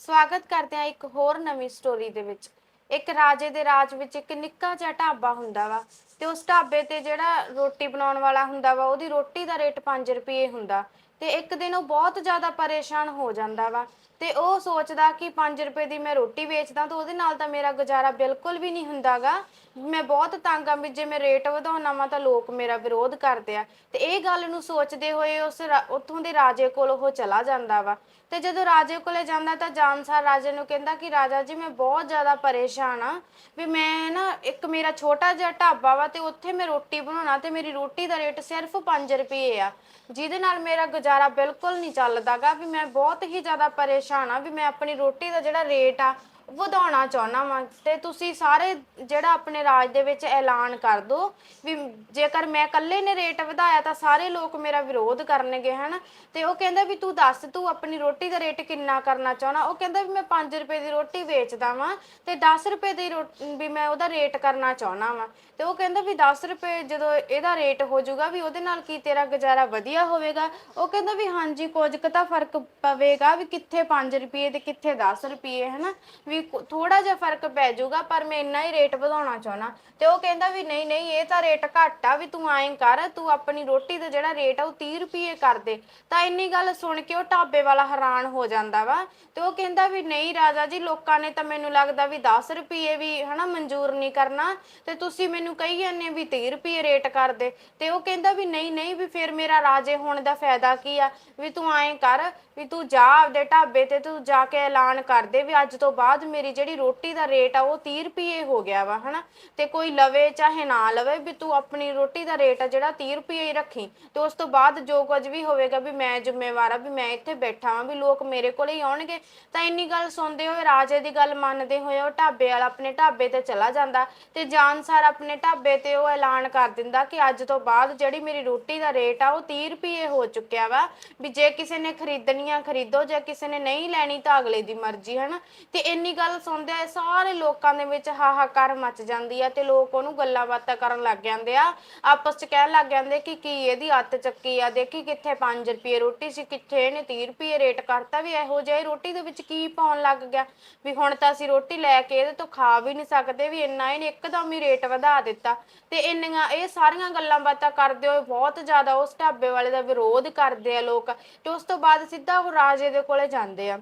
ਸਵਾਗਤ ਕਰਦੇ ਹਾਂ ਇੱਕ ਹੋਰ ਨਵੀਂ ਸਟੋਰੀ ਦੇ ਵਿੱਚ। ਇੱਕ ਰਾਜੇ ਦੇ ਰਾਜ ਵਿੱਚ ਇੱਕ ਨਿੱਕਾ ਜਿਹਾ ਢਾਬਾ ਹੁੰਦਾ ਵਾ ਤੇ ਉਸ ਢਾਬੇ ਤੇ ਜਿਹੜਾ ਰੋਟੀ ਬਣਾਉਣ ਵਾਲਾ ਹੁੰਦਾ ਵਾ, ਉਹਦੀ ਰੋਟੀ ਦਾ ਰੇਟ 5 ਰੁਪਏ ਹੁੰਦਾ। ਤੇ ਇੱਕ ਦਿਨ ਉਹ ਬਹੁਤ ਜ਼ਿਆਦਾ ਪਰੇਸ਼ਾਨ ਹੋ ਜਾਂਦਾ ਵਾ। ਤੇ ਉਹ ਸੋਚਦਾ ਕਿ 5 ਰੁਪਏ ਦੀ ਮੈਂ ਰੋਟੀ ਵੇਚਦਾ ਤਾਂ ਉਹਦੇ ਨਾਲ ਤਾਂ ਮੇਰਾ ਗੁਜ਼ਾਰਾ ਬਿਲਕੁਲ ਵੀ ਨਹੀਂ ਹੁੰਦਾਗਾ। ਮੈਂ ਬਹੁਤ ਤੰਗ ਆ ਵੀ ਜੇ ਮੈਂ ਰੇਟ ਵਧਾਉਣਾ ਵਾ ਤਾਂ ਲੋਕ ਮੇਰਾ ਵਿਰੋਧ ਕਰਦੇ ਆ। ਤੇ ਇਹ ਗੱਲ ਨੂੰ ਸੋਚਦੇ ਹੋਏ ਉਸ ਉੱਥੋਂ ਦੇ ਰਾਜੇ ਕੋਲ ਉਹ ਚਲਾ ਜਾਂਦਾ ਵਾ। ਤੇ ਜਦੋਂ ਰਾਜੇ ਕੋਲੇ ਜਾਂਦਾ ਤਾਂ ਜਾਨਸਾਰ ਰਾਜੇ ਨੂੰ ਕਹਿੰਦਾ ਕਿ ਰਾਜਾ ਜੀ ਮੈਂ ਬਹੁਤ ਜ਼ਿਆਦਾ ਪਰੇਸ਼ਾਨ ਆ ਵੀ ਮੈਂ ਨਾ ਇੱਕ ਮੇਰਾ ਛੋਟਾ ਜਿਹਾ ਢਾਬਾ ਵਾ ਤੇ ਉੱਥੇ ਮੈਂ ਰੋਟੀ ਬਣਾਉਣਾ ਤੇ ਮੇਰੀ ਰੋਟੀ ਦਾ ਰੇਟ ਸਿਰਫ 5 ਰੁਪਏ ਆ। ਜਿਹਦੇ ਨਾਲ ਮੇਰਾ ਗੁਜ਼ਾਰਾ ਬਿਲਕੁਲ ਨਹੀਂ ਚੱਲਦਾਗਾ, ਵੀ ਮੈਂ ਬਹੁਤ ਹੀ ਜ਼ਿਆਦਾ ਪਰੇਸ਼ਾਨ ਆ, ਵੀ ਮੈਂ ਆਪਣੀ ਰੋਟੀ ਦਾ ਜਿਹੜਾ ਰੇਟ ਆ ਵਧਾਉਣਾ ਚਾਹੁੰਦਾ ਵਾਂ ਤੇ ਤੁਸੀਂ ਸਾਰੇ ਜਿਹੜਾ ਆਪਣੇ ਰਾਜ ਦੇ ਵਿੱਚ ਐਲਾਨ ਕਰ ਦਿਓ ਵੀ ਜੇਕਰ ਮੈਂ ਇਕੱਲੇ ਨੇ ਰੇਟ ਵਧਾਇਆ ਤਾਂ ਸਾਰੇ ਲੋਕ ਮੇਰਾ ਵਿਰੋਧ ਕਰਨਗੇ, ਹਨ? ਤੇ ਉਹ ਕਹਿੰਦਾ ਵੀ ਤੂੰ ਦੱਸ, ਤੂੰ ਆਪਣੀ ਰੋਟੀ ਦਾ ਰੇਟ ਕਿੰਨਾ ਕਰਨਾ ਚਾਹਣਾ ਉਹ ਕਹਿੰਦਾ ਵੀ ਮੈਂ 5 ਰੁਪਏ ਦੀ ਰੋਟੀ ਵੇਚਦਾ ਵਾਂ ਤੇ 10 ਰੁਪਏ ਦੀ ਵੀ ਮੈਂ ਉਹਦਾ ਰੇਟ ਕਰਨਾ ਚਾਹੁੰਦਾ ਵਾਂ। ਤੇ ਉਹ ਕਹਿੰਦਾ ਵੀ 10 ਰੁਪਏ ਜਦੋਂ ਇਹਦਾ ਰੇਟ ਹੋ ਜਾਊਗਾ ਵੀ ਉਹਦੇ ਨਾਲ ਕੀ ਤੇਰਾ ਗੁਜ਼ਾਰਾ ਵਧੀਆ ਹੋਵੇਗਾ? ਉਹ ਕਹਿੰਦਾ ਵੀ ਹਾਂਜੀ, ਕੁਝ ਕੁ ਤਾਂ ਫ਼ਰਕ ਪਵੇਗਾ ਵੀ ਕਿੱਥੇ 5 ਰੁਪਏ ਤੇ ਕਿੱਥੇ 10 ਰੁਪਏ, ਹਨਾ? ਵੀ ਥੋੜਾ ਜਿਹਾ ਫ਼ਰਕ ਪੈ ਜਾਊਗਾ, ਪਰ ਮੈਂ ਇੰਨਾ ਹੀ ਰੇਟ ਵਧਾਉਣਾ ਚਾਹਣਾ ਤੇ ਉਹ ਕਹਿੰਦਾ ਵੀ ਨਹੀਂ ਨਹੀਂ, ਇਹ ਤਾਂ ਰੇਟ ਘੱਟ ਆ ਵੀ ਤੂੰ ਐਂ ਕਰ, ਤੂੰ ਆਪਣੀ ਰੋਟੀ ਦਾ ਜਿਹੜਾ ਰੇਟ ਆ ਉਹ 30 ਰੁਪਏ ਕਰ ਦੇ। ਤਾਂ ਇੰਨੀ ਗੱਲ ਸੁਣ ਕੇ ਉਹ ਢਾਬੇ ਵਾਲਾ ਹੈਰਾਨ ਹੋ ਜਾਂਦਾ ਵਾ। ਤੇ ਉਹ ਕਹਿੰਦਾ ਵੀ ਨਹੀਂ ਰਾਜਾ ਜੀ, ਲੋਕਾਂ ਨੇ ਤਾਂ ਮੈਨੂੰ ਲੱਗਦਾ ਵੀ 10 ਰੁਪਏ ਵੀ ਹਨਾ ਮਨਜ਼ੂਰ ਨਹੀਂ ਕਰਨਾ। ਤੇ ਤੁਸੀਂ ਮੈਨੂੰ ਕਹੀ ਜਾਂਦੇ ਵੀ 30 ਰੁਪਏ ਰੇਟ ਕਰ ਦੇ। ਤੇ ਉਹ ਕਹਿੰਦਾ ਵੀ ਨਹੀਂ ਨਹੀਂ, ਵੀ ਫਿਰ ਮੇਰਾ ਰਾਜੇ ਹੋਣ ਦਾ ਫਾਇਦਾ ਕੀ ਆ? ਵੀ ਤੂੰ ਐਂ ਕਰ, ਵੀ ਤੂੰ ਜਾ ਆਪਦੇ ਢਾਬੇ ਤੇ ਤੂੰ ਜਾ ਕੇ ਐਲਾਨ ਕਰ ਦੇ ਵੀ ਅੱਜ ਤੋਂ ਬਾਅਦ ਮੇਰੀ ਜਿਹੜੀ ਰੋਟੀ ਦਾ ਰੇਟ ਆ, ਉਹ 30 ਰੁਪਏ ਹੋ ਗਿਆ ਵਾ, ਹਨਾ? ਤੇ ਕੋਈ ਲਵੇ ਚਾਹੇ ਨਾ ਲਵੇ, ਵੀ ਤੂੰ ਆਪਣੀ ਰੋਟੀ ਦਾ ਰੇਟ ਆ ਜਿਹੜਾ 30 ਰੁਪਏ ਹੀ ਰੱਖੀ। ਤੇ ਉਸ ਤੋਂ ਬਾਅਦ ਜੋ ਕੁਝ ਵੀ ਹੋਵੇਗਾ, ਵੀ ਮੈਂ ਜ਼ਿੰਮੇਵਾਰ ਆ, ਵੀ ਮੈਂ ਇੱਥੇ ਬੈਠਾ ਵਾਂ, ਵੀ ਲੋਕ ਮੇਰੇ ਕੋਲੇ ਹੀ ਆਉਣਗੇ। ਤਾਂ ਇੰਨੀ ਗੱਲ ਸੁਣਦੇ ਹੋਏ ਰਾਜੇ ਦੀ ਗੱਲ ਮੰਨਦੇ ਹੋਏ ਉਹ ਢਾਬੇ ਵਾਲਾ ਆਪਣੇ ਢਾਬੇ ਤੇ ਚਲਾ ਜਾਂਦਾ ਤੇ ਜਾਨਸਾਰ ਆਪਣੇ ਢਾਬੇ ਤੇ ਉਹ ਐਲਾਨ ਕਰ ਦਿੰਦਾ ਕਿ ਅੱਜ ਤੋਂ ਬਾਅਦ ਜਿਹੜੀ ਮੇਰੀ ਰੋਟੀ ਦਾ ਰੇਟ ਆ, ਉਹ 30 ਰੁਪਏ ਹੋ ਚੁੱਕਿਆ ਵਾ, ਵੀ ਜੇ ਕਿਸੇ ਨੇ ਖਰੀਦਣੀ ਆ ਖਰੀਦੋ, ਜੇ ਕਿਸੇ ਨੇ ਨਹੀਂ ਲੈਣੀ ਤਾਂ ਅਗਲੇ ਦੀ ਮਰਜ਼ੀ, ਹਨਾ? ਤੇ ਇੰਨੀ ਗੱਲ ਸੁਣਦੇ ਆ ਸਾਰੇ ਲੋਕਾਂ ਦੇ ਵਿੱਚ ਹਾਹਾਕਾਰ ਮਚ ਜਾਂਦੀ ਆ ਤੇ ਲੋਕ ਉਹਨੂੰ ਗੱਲਾਂ ਬਾਤਾਂ ਕਰਨ ਲੱਗ ਜਾਂਦੇ ਆ। ਆਪਸ ਚ ਕਹਿਣ ਲੱਗ ਜਾਂਦੇ ਕਿ ਕੀ ਇਹਦੀ ਅੱਤ ਚੱਕੀ ਆ? ਦੇਖੀ ਕਿੱਥੇ 5 ਰੁਪਏ ਰੋਟੀ ਸੀ, ਕਿੱਥੇ ਇਹਨੇ 30 ਰੁਪਏ ਰੇਟ ਕਰਤਾ ਵੀ ਇਹੋ ਜਿਹੀ ਰੋਟੀ ਦੇ ਵਿੱਚ ਕੀ ਪਾਉਣ ਲੱਗ ਗਿਆ? ਵੀ ਹੁਣ ਤਾਂ ਅਸੀਂ ਰੋਟੀ ਲੈ ਕੇ ਇਹਦੇ ਤੋਂ ਖਾ ਵੀ ਨਹੀਂ ਸਕਦੇ ਵੀ ਇੰਨਾ ਇਹਨੇ ਇੱਕਦਮ ਹੀ ਰੇਟ ਵਧਾ ਦਿੱਤਾ। ਤੇ ਇੰਨੀਆਂ ਇਹ ਸਾਰੀਆਂ ਗੱਲਾਂ ਬਾਤਾਂ ਕਰਦੇ ਹੋਏ ਬਹੁਤ ਜ਼ਿਆਦਾ ਉਸ ਢਾਬੇ ਵਾਲੇ ਦਾ ਵਿਰੋਧ ਕਰਦੇ ਆ ਲੋਕ ਤੇ ਉਸ ਤੋਂ ਬਾਅਦ ਸਿੱਧਾ ਉਹ ਰਾਜੇ ਦੇ ਕੋਲੇ ਜਾਂਦੇ ਆ।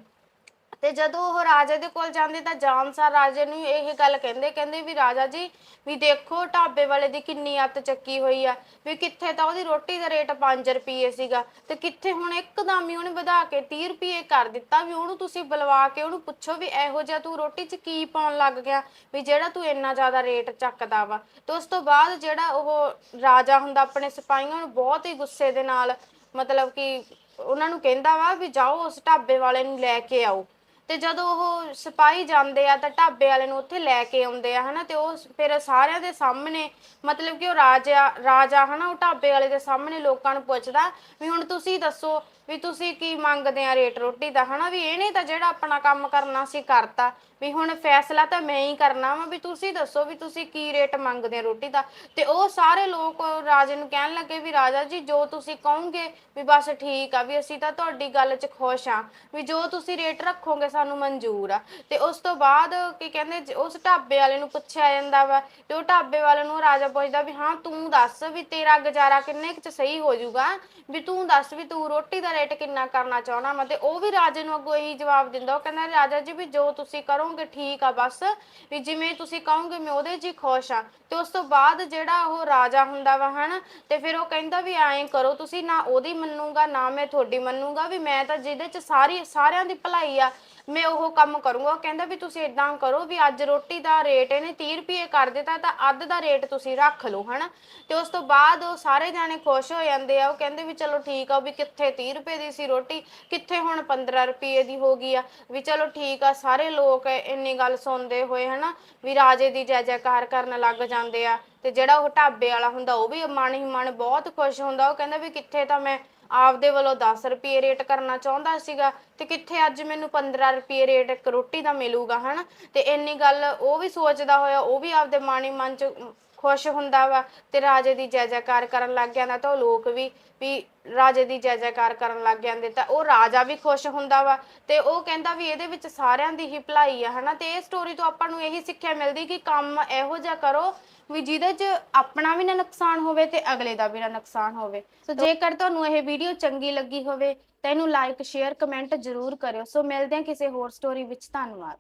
ਤੇ ਜਦੋਂ ਉਹ ਰਾਜੇ ਦੇ ਕੋਲ ਜਾਂਦੇ ਤਾਂ ਜਾਨਸਾਰ ਰਾਜੇ ਨੂੰ ਇਹ ਗੱਲ ਕਹਿੰਦੇ ਕਹਿੰਦੇ ਵੀ ਰਾਜਾ ਜੀ, ਵੀ ਦੇਖੋ ਢਾਬੇ ਵਾਲੇ ਦੀ ਕਿੰਨੀ ਅੱਤ ਚੱਕੀ ਹੋਈ ਆ, ਵੀ ਕਿੱਥੇ ਤਾਂ ਉਹਦੀ ਰੋਟੀ ਦਾ ਰੇਟ 5 ਰੁਪਏ ਸੀਗਾ ਤੇ ਕਿੱਥੇ ਹੁਣ ਇੱਕਦਮ ਹੀ ਉਹਨੇ ਵਧਾ ਕੇ 30 ਰੁਪਏ ਕਰ ਦਿੱਤਾ ਵੀ ਉਹਨੂੰ ਤੁਸੀਂ ਬੁਲਵਾ ਕੇ ਉਹਨੂੰ ਪੁੱਛੋ ਵੀ ਇਹੋ ਜਿਹਾ ਤੂੰ ਰੋਟੀ 'ਚ ਕੀ ਪਾਉਣ ਲੱਗ ਗਿਆ, ਵੀ ਜਿਹੜਾ ਤੂੰ ਇੰਨਾ ਜ਼ਿਆਦਾ ਰੇਟ ਚੱਕਦਾ ਵਾ। ਤੇ ਉਸ ਤੋਂ ਬਾਅਦ ਜਿਹੜਾ ਉਹ ਰਾਜਾ ਹੁੰਦਾ ਆਪਣੇ ਸਿਪਾਹੀਆਂ ਨੂੰ ਬਹੁਤ ਹੀ ਗੁੱਸੇ ਦੇ ਨਾਲ ਮਤਲਬ ਕਿ ਉਹਨਾਂ ਨੂੰ ਕਹਿੰਦਾ ਵਾ ਵੀ ਜਾਓ ਉਸ ਢਾਬੇ ਵਾਲੇ ਨੂੰ ਲੈ ਕੇ ਆਓ। ਤੇ ਜਦੋਂ ਉਹ ਸਿਪਾਹੀ ਜਾਂਦੇ ਆ ਤਾਂ ਢਾਬੇ ਵਾਲੇ ਨੂੰ ਉੱਥੇ ਲੈ ਕੇ ਆਉਂਦੇ ਆ, ਹਨਾ, ਤੇ ਉਹ ਫਿਰ ਸਾਰਿਆਂ ਦੇ ਸਾਹਮਣੇ ਮਤਲਬ ਕਿ ਉਹ ਰਾਜਾ ਰਾਜਾ, ਹਨਾ, ਉਹ ਢਾਬੇ ਵਾਲੇ ਦੇ ਸਾਹਮਣੇ ਲੋਕਾਂ ਨੂੰ ਪੁੱਛਦਾ ਵੀ ਹੁਣ ਤੁਸੀਂ ਦੱਸੋ ਵੀ ਤੁਸੀਂ ਕੀ ਮੰਗਦੇ ਆ ਰੇਟ ਰੋਟੀ ਦਾ? ਹਨਾ ਵੀ ਇਹਨੇ ਤਾਂ ਜਿਹੜਾ ਆਪਣਾ ਕੰਮ ਕਰਨਾ ਸੀ ਕਰਤਾ। ਵੀ ਹੁਣ ਫੈਸਲਾ ਤਾਂ ਮੈਂ ਹੀ ਕਰਨਾ ਵਾ, ਵੀ ਤੁਸੀਂ ਦੱਸੋ ਵੀ ਤੁਸੀਂ ਕੀ ਰੇਟ ਮੰਗਦੇ ਆ ਰੋਟੀ ਦਾ? ਤੇ ਉਹ ਸਾਰੇ ਲੋਕ ਰਾਜੇ ਨੂੰ ਕਹਿਣ ਲੱਗੇ ਵੀ ਰਾਜਾ ਜੀ, ਜੋ ਤੁਸੀਂ ਕਹੋਗੇ ਵੀ ਬਸ ਠੀਕ ਆ, ਵੀ ਅਸੀਂ ਤਾਂ ਤੁਹਾਡੀ ਗੱਲ 'ਚ ਖੁਸ਼ ਆ, ਵੀ ਜੋ ਤੁਸੀਂ ਰੇਟ ਰੱਖੋਗੇ ਸਾਨੂੰ ਮਨਜ਼ੂਰ ਆ। ਤੇ ਉਸ ਤੋਂ ਬਾਅਦ ਕੀ ਕਹਿੰਦੇ ਉਸ ਢਾਬੇ ਵਾਲੇ ਨੂੰ ਪੁੱਛਿਆ ਜਾਂਦਾ ਵਾ, ਤੇ ਉਹ ਢਾਬੇ ਵਾਲੇ ਨੂੰ ਰਾਜਾ ਪੁੱਛਦਾ ਵੀ ਹਾਂ, ਤੂੰ ਦੱਸ ਵੀ ਤੇਰਾ ਗੁਜ਼ਾਰਾ ਕਿੰਨੇ ਕੁ 'ਚ ਸਹੀ ਹੋ ਜਾਊਗਾ ਵੀ ਤੂੰ ਦੱਸ ਵੀ ਤੂੰ ਰੋਟੀ ਦਾ ਰੇਟ ਕਿੰਨਾ ਕਰਨਾ ਚਾਹਣਾ ਵਾ ਤੇ ਉਹ ਵੀ ਰਾਜੇ ਨੂੰ ਅੱਗੋਂ ਇਹੀ ਜਵਾਬ ਦਿੰਦਾ। ਉਹ ਕਹਿੰਦਾ, ਰਾਜਾ ਜੀ ਵੀ ਜੋ ਤੁਸੀਂ ਕਰੋਗੇ ਠੀਕ ਆ ਬਸ। ਵੀ ਜਿਵੇਂ ਤੁਸੀਂ ਕਹੋਗੇ ਮੈਂ ਉਹਦੇ 'ਚ ਹੀ ਖੁਸ਼ ਆ। ਤੇ ਉਸ ਤੋਂ ਬਾਅਦ ਜਿਹੜਾ ਉਹ ਰਾਜਾ ਹੁੰਦਾ ਵਾ ਹਨਾ, ਤੇ ਫਿਰ ਉਹ ਕਹਿੰਦਾ ਵੀ ਐਂ ਕਰੋ, ਤੁਸੀਂ ਨਾ ਉਹਦੀ ਮੰਨੂਗਾ, ਨਾ ਮੈਂ ਤੁਹਾਡੀ ਮੰਨੂਗਾ, ਵੀ ਮੈਂ ਤਾਂ ਜਿਹਦੇ 'ਚ ਸਾਰੀ, ਸਾਰਿਆਂ ਦੀ ਭਲਾਈ ਆ ਮੈਂ ਉਹ ਕੰਮ ਕਰੂੰਗਾ। ਉਹ ਕਹਿੰਦਾ ਵੀ ਤੁਸੀਂ ਇਦਾਂ ਕਰੋ ਵੀ ਅੱਜ ਰੋਟੀ ਦਾ ਰੇਟ ਇਹਨੇ 30 ਰੁਪਏ ਕਰ ਦਿੱਤਾ ਤਾਂ ਅੱਧ ਦਾ ਰੇਟ ਤੁਸੀਂ ਰੱਖ ਲਓ, ਹਨਾ? ਤੇ ਉਸ ਤੋਂ ਬਾਅਦ ਉਹ ਸਾਰੇ ਜਾਣੇ ਖੁਸ਼ ਹੋ ਜਾਂਦੇ ਆ। ਉਹ ਕਹਿੰਦੇ ਵੀ ਚਲੋ ਠੀਕ ਆ ਵੀ ਕਿੱਥੇ 30 ਰੁਪਏ ਦੀ ਸੀ ਰੋਟੀ, ਕਿੱਥੇ ਹੁਣ 15 ਰੁਪਏ ਦੀ ਹੋ ਗਈ ਆ। ਵੀ ਚਲੋ ਠੀਕ ਆ, ਸਾਰੇ ਲੋਕ ਇੰਨੀ ਗੱਲ ਸੁਣਦੇ ਹੋਏ, ਹਨਾ? ਵੀ ਰਾਜੇ ਦੀ ਜੈ ਜੈਕਾਰ ਕਰਨ ਲੱਗ ਜਾਂਦੇ ਆ। ਤੇ ਜਿਹੜਾ ਉਹ ਢਾਬੇ ਵਾਲਾ ਹੁੰਦਾ, ਉਹ ਵੀ ਮਨ ਹੀ ਮਨ ਬਹੁਤ ਖੁਸ਼ ਹੁੰਦਾ। ਉਹ ਕਹਿੰਦਾ ਵੀ ਕਿੱਥੇ ਤਾਂ ਮੈਂ ਆਪਦੇ ਵੱਲੋਂ 10 ਰੁਪਏ ਰੇਟ ਕਰਨਾ ਚਾਹੁੰਦਾ ਸੀਗਾ ਤੇ ਕਿੱਥੇ ਅੱਜ ਮੈਨੂੰ 15 ਰੁਪਏ ਰੇਟ ਇੱਕ ਰੋਟੀ ਦਾ ਮਿਲੂਗਾ, ਹਨਾ? ਤੇ ਇੰਨੀ ਗੱਲ ਉਹ ਵੀ ਸੋਚਦਾ ਹੋਇਆ, ਉਹ ਵੀ ਆਪਦੇ ਮਨ ਮਨ ਚ ਖੁਸ਼ ਹੁੰਦਾ ਵਾ ਤੇ ਰਾਜੇ ਦੀ ਜੈ ਜੈਕਾਰ ਕਰਨ ਲੱਗ ਜਾਂਦਾ ਤਾਂ ਉਹ ਲੋਕ ਵੀ ਵੀ ਰਾਜੇ ਦੀ ਜੈ ਜੈਕਾਰ ਕਰਨ ਲੱਗ ਜਾਂਦੇ ਤਾਂ ਉਹ ਰਾਜਾ ਵੀ ਖੁਸ਼ ਹੁੰਦਾ ਵਾ ਤੇ ਉਹ ਕਹਿੰਦਾ ਵੀ ਇਹਦੇ ਵਿੱਚ ਸਾਰਿਆਂ ਦੀ ਹੀ ਭਲਾਈ ਆ ਹਨਾ? ਤੇ ਇਹ ਸਟੋਰੀ ਤੋਂ ਆਪਾਂ ਨੂੰ ਇਹੀ ਸਿੱਖਿਆ ਮਿਲਦੀ ਕਿ ਕੰਮ ਇਹੋ ਜਿਹਾ ਕਰੋ ਵੀ ਜਿਹਦੇ 'ਚ ਆਪਣਾ ਵੀ ਨਾ ਨੁਕਸਾਨ ਹੋਵੇ ਤੇ ਅਗਲੇ ਦਾ ਵੀ ਨਾ ਨੁਕਸਾਨ ਹੋਵੇ। ਸੋ ਜੇਕਰ ਤੁਹਾਨੂੰ ਇਹ ਵੀਡੀਓ ਚੰਗੀ ਲੱਗੀ ਹੋਵੇ ਤਾਂ ਇਹਨੂੰ ਲਾਈਕ ਸ਼ੇਅਰ ਕਮੈਂਟ ਜ਼ਰੂਰ ਕਰਿਓ। ਸੋ ਮਿਲਦੇ ਹਾਂ ਕਿਸੇ ਹੋਰ ਸਟੋਰੀ ਵਿੱਚ। ਧੰਨਵਾਦ।